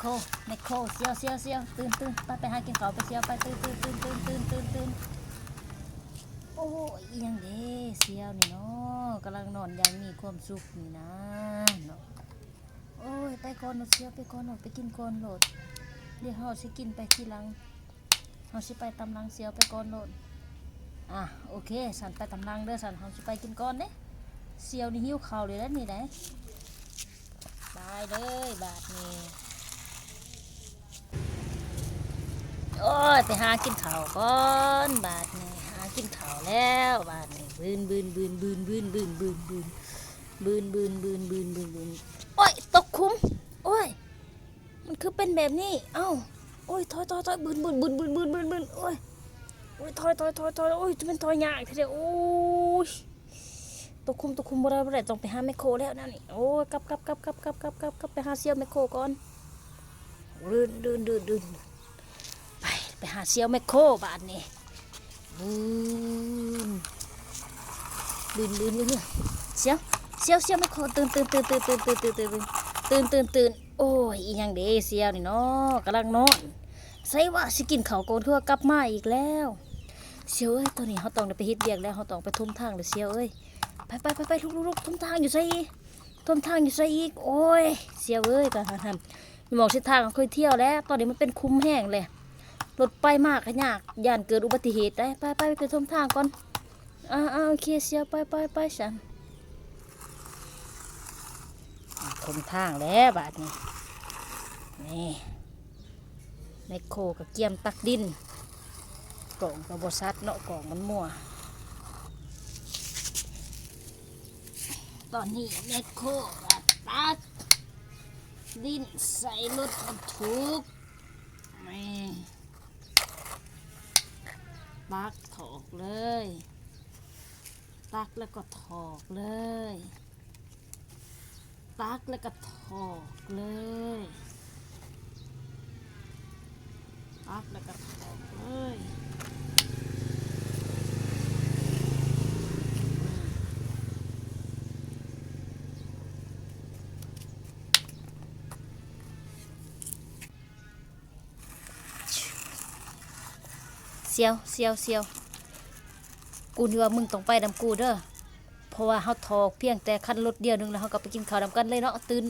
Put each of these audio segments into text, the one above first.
โคแมคโคเซียวเซียวเซียวตื่นตื่นไปไปหากินข้าวไปเซียวไปตื่นตื่นตื่นตื่นตื่นตื่นตื่นโอ้ยยังเด้เซียวนี่เนาะกำลังนอนยังมีความสุขนี่นะเนาะโอ้ยไปก่อนเนาะเซียวไปก่อนเนาะไปกินก่อนโหลดเดี๋ยวเฮาสิกินไปทีหลังเฮาสิไปตำลังเซียวไปก่อนโหลดอะโอเคสันไปตำลังเด้อสันเฮาสิไปกินก่อนเด้เซียวนี่หิวข้าวเลยแล้วนี่ได้บายเลยบาทนี้ โอ้ยไปหากินข้าวก่อนบาทนี้หากินข้าวแล้วบาทนี้บืนบืนบืนบืนบืนบืนบืนบืนบืนบืนบืนบืนบืนบืนโอ้ยตกคุ้มโอ้ยมันคือเป็นแบบนี้เอ้าโอ้ยถอยถอยถอยบืนบืนบืนบืนบืนบืนบืนโอ้ยโอ้ยถอยถอยถอยถอยโอ้ยจะเป็นถอยยากทีเดียวโอ้ยตัวคุมตัวคุมบ่ได้บ่ได้ต้องไปหาแมคโครแล้วนะนี่โอ้ยกลับกลับกลับกลับกลับกลับกลับกลับไปหาเซียวแมคโครก่อนดืนดืนดืนดืน ไปหาเซียวแมคโครบาทนี่บืนบืนบืนบืนบืนเซียวเซียวเซียวแมคโครตื่นตื่นตื่นตื่นตื่นตื่นตื่นตื่นตื่นตื่นตื่นโอ้ยอีหยังเด้เซียวนี่เนาะกำลังนอนใส่ว่าสิกินข้าวโกนเพื่อกลับมาอีกแล้วเซียวเอ้ยตอนนี้เขาต้องไปเฮ็ดเบียกแล้วเขาต้องไปทุ่มทางเลยเซียวเอ้ยไปไปไปไปลุกลุกทุ่มทางอยู่ใส่อีกทุ่มทางอยู่ใส่อีกโอ้ยเสียวเว้ยกันทำมีมองเส้นทางเคยเที่ยวแล้ว ตอนนี้มันเป็นคุ้มแห้งเลย รถไปมากขยากย่านเกิดอุบัติเหตุได้ไปไปไปทุ่มทางก่อนอ่าอ่าโอเคเสียไปไปไปฉันทุ่มทางแล้วบาดนี้นี่ไมโครกับเกียมตักดินกล่องกับบซัดเนาะกล่องมันมั่วตอนนี้แมคโครตักดินใส่รถบรรทุกแม่ ตักถอกเลย ตักแล้วก็ถอกเลย ตักแล้วก็ถอกเลย ตักแล้วก็ถอกเลย เซียวเซียวเซียวกูนี่ว่ามึงต้องไปนำกูเด้อเพราะว่าเฮาทอกเพียงแต่คันรถเดียวหนึงแล้วเฮาก็ไปกินข้าวนำกันเลยเนาะตื่น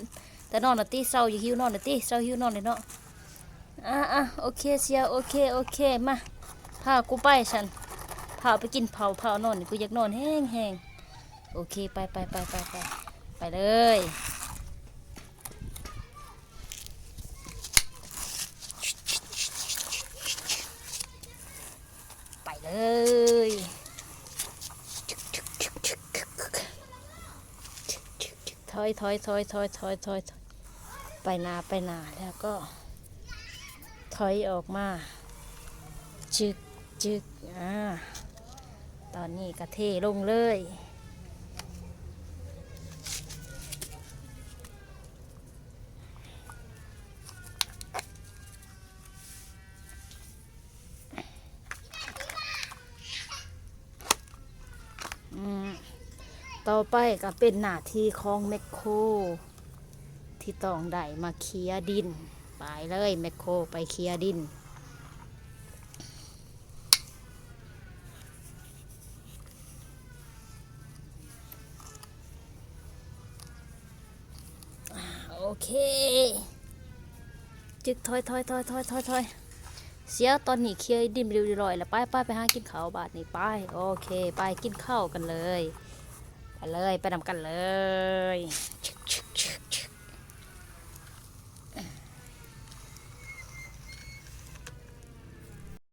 แต่นอนน่ะติเศร้าอย่าหิวนอนน่ะติเศร้าหิวนอนเลยเนาะอะอะโอเคเซียวโอเคโอเคมาพากูไปฉันพาไปกินเผาเผานอนกูอยากนอนแห้งแห้งโอเคไปไปไปไปไปไปเลย เลยถอยถอยถอยถอยถอยถอยถอยไปนาไปนาแล้วก็ ถอยออกมา จึกจึกอ่าตอนนี้กระเทลงเลย ต่อไปก็เป็นหน้าที่ของแมคโครที่ต้องได้มาเคลียดิน ไปเลยแมคโครไปเคลียดินโอเค จึกถอยถอยถอยถอยถอยถอยเสียตอนนี้เคลียดินเรียบร้อยแล้วไปไปไปหากินข้าวบาทนี่ไป โอเค ไปกินข้าวกันเลย ไปเลย ไปนำกันเลย